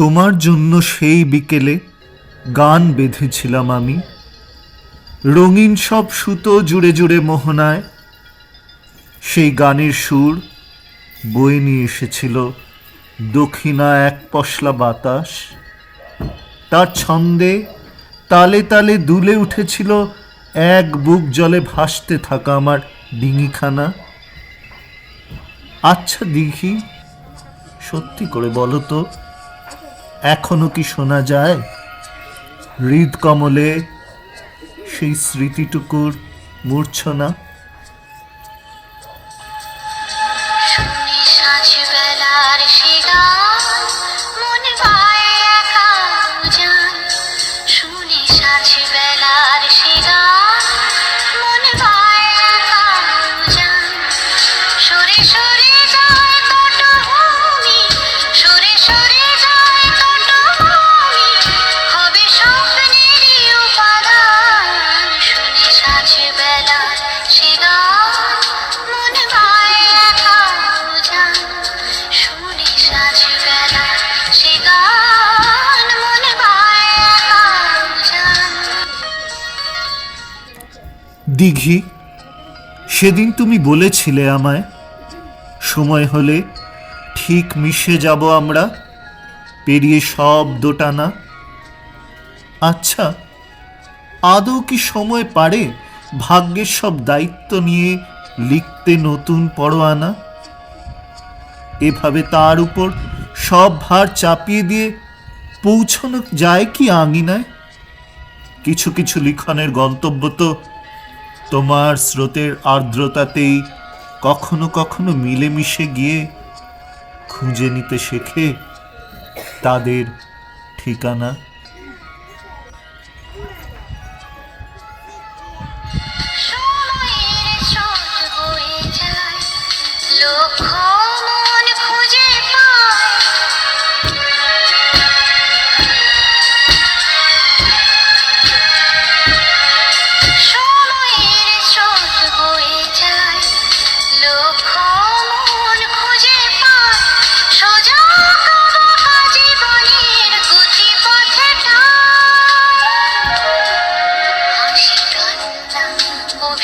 তোমার জন্য সেই বিকেলে গান বেঁধেছিলাম আমি। রঙিন সব সুতো জুড়ে জুড়ে মোহনায় সেই গানের সুর বয়ে নিয়ে এসেছিল দক্ষিণা এক পশলা বাতাস। তার ছন্দে তালে তালে দুলে উঠেছিল এক বুক জলে ভাসতে থাকা আমার ডিঙিখানা। আচ্ছা দিঘি, সত্যি করে বলো তো এখনও কি শোনা যায়? হৃদকমলে সেই স্মৃতিটুকুর মূর্ছনা? মন পায় দিঘি, সেদিন তুমি বলেছিলে আমায়, সময় হলে ঠিক মিশে যাব আমরা, পেরিয়ে সব দোটানা। আচ্ছা আদৌ কি সময় পারে ভাগ্যের সব দায়িত্ব নিয়ে লিখতে নতুন পরোয়ানা? এভাবে তার উপর সব ভার চাপিয়ে দিয়ে পৌঁছানো যায় কি আঙিনায়? কিছু কিছু লিখনের গন্তব্য তো তোমার স্রোতের আর্দ্রতাতেই কখনো কখনো মিলেমিশে গিয়ে খুঁজে নিতে শেখে তাদের ঠিকানা।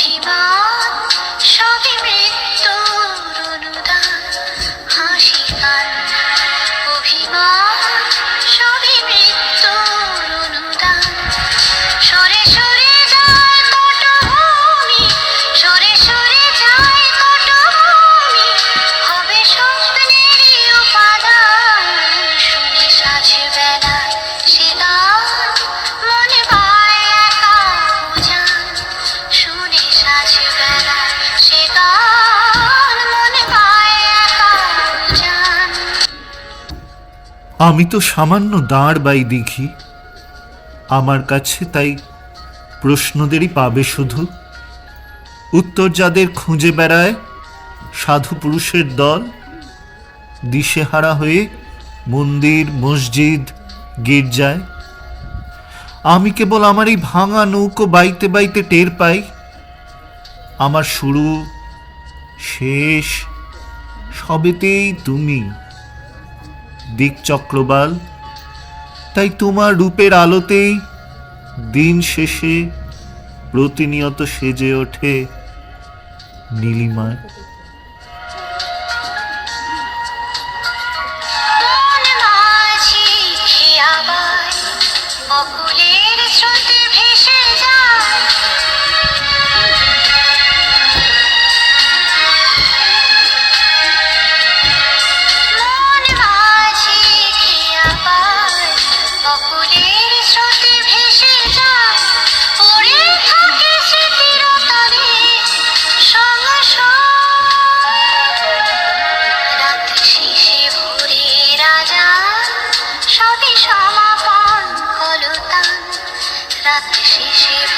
Bye. আমি তো সামান্য দাঁড় বাই দেখি। আমার কাছে তাই প্রশ্নদেরই পাবে শুধু। উত্তর যাদের খুঁজে বেড়ায়, সাধু পুরুষের দল। দিশেহারা হয়ে মন্দির, মসজিদ, গির্জায়। আমি কেবল আমার এই ভাঙা নৌকো বাইতে বাইতে টের পাই। আমার শুরু শেষ। সবেতেই তুমি দিক চক্রবাল তাই তোমার রূপের আলোতেই দিন শেষে প্রতিনিয়ত সেজে ওঠে নীলিমায় রাত শেষে